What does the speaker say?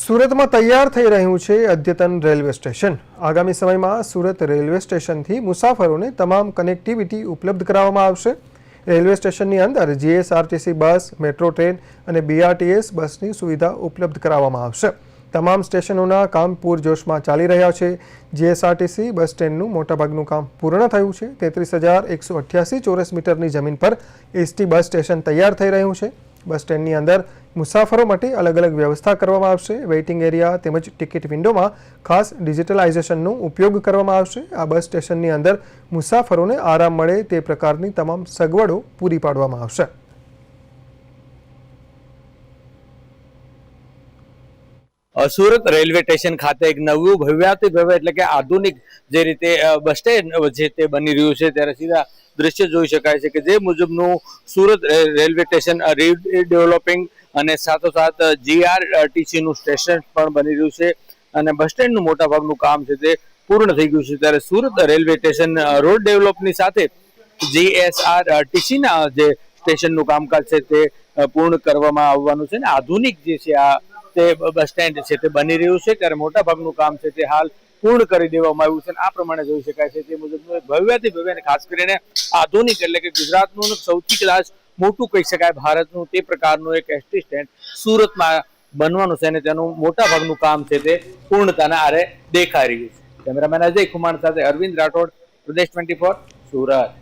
સુરતમાં તૈયાર થઈ રહ્યું છે અદ્યતન રેલવે સ્ટેશન. આગામી સમયમાં સુરત રેલવે સ્ટેશનથી મુસાફરોને તમામ કનેક્ટિવિટી ઉપલબ્ધ કરાવવામાં આવશે. રેલવે સ્ટેશનની અંદર જીએસઆરટીસી બસ, મેટ્રો ટ્રેન અને બીઆરટીએસ બસની સુવિધા ઉપલબ્ધ કરાવવામાં આવશે. તમામ સ્ટેશનોના કામ પૂરજોશમાં ચાલી રહ્યા છે. જીએસઆરટીસી બસ સ્ટેન્ડનું મોટાભાગનું કામ પૂર્ણ થયું છે. તેત્રીસ હજાર એકસો અઠ્યાસી ચોરસ મીટરની જમીન પર એસટી બસ સ્ટેશન તૈયાર થઈ રહ્યું છે. બસ સ્ટેન્ડની અંદર મુસાફરો માટે અલગ અલગ વ્યવસ્થા કરવામાં આવશે. વેઇટિંગ એરિયા તેમજ ટિકિટ વિન્ડોમાં ખાસ ડિજિટલાઇઝેશનનો ઉપયોગ કરવામાં આવશે. આ બસ સ્ટેશનની અંદર મુસાફરોને આરામ મળે તે પ્રકારની તમામ સગવડો પૂરી પાડવામાં આવશે. સુરત રેલવે સ્ટેશન ખાતે એક નવું ભવ્યાતિ ભવ્ય એટલે કે આધુનિક જે રીતે બસ સ્ટેન્ડ જે તે બની રહ્યું છે, ત્યારે સીધા દ્રશ્ય જોઈ શકાય છે કે જે મુજબનું સુરત રેલવે સ્ટેશન રીડેવલપિંગ અને સાથોસાથ જીઆરટીસીનું સ્ટેશન પણ બની રહ્યું છે અને બસ સ્ટેન્ડનું મોટા ભાગનું કામ છે તે પૂર્ણ થઈ ગયું છે. ત્યારે સુરત રેલવે સ્ટેશન રોડ ડેવલપની સાથે જીએસઆરટીસીના જે સ્ટેશનનું કામકાજ છે તે પૂર્ણ કરવામાં આવવાનું છે ને આધુનિક જે છે આ તે બસ સ્ટેન્ડ છે, તે બની રહ્યું છે. ત્યારે મોટા ભાગનું કામ છે તે હાલ પૂર્ણ કરી દેવામાં આવ્યું છે આ પ્રમાણે જોઈ શકાય છે તે મુજબનું એક ભવ્યથી ભવ્ય અને ખાસ કરીને આધુનિક એટલે કે ગુજરાતનું સૌથી કદાચ મોટું કહી શકાય ભારતનું તે પ્રકારનું એક એસટી સ્ટેન્ડ સુરતમાં બનવાનું છે અને તેનું મોટા ભાગનું કામ છે તે પૂર્ણતાના આરે દેખાઈ રહ્યું છે. કેમેરામેન અજય કુમાર સાથે અરવિંદ રાઠોડ, પ્રદેશ ટ્વેન્ટી સુરત.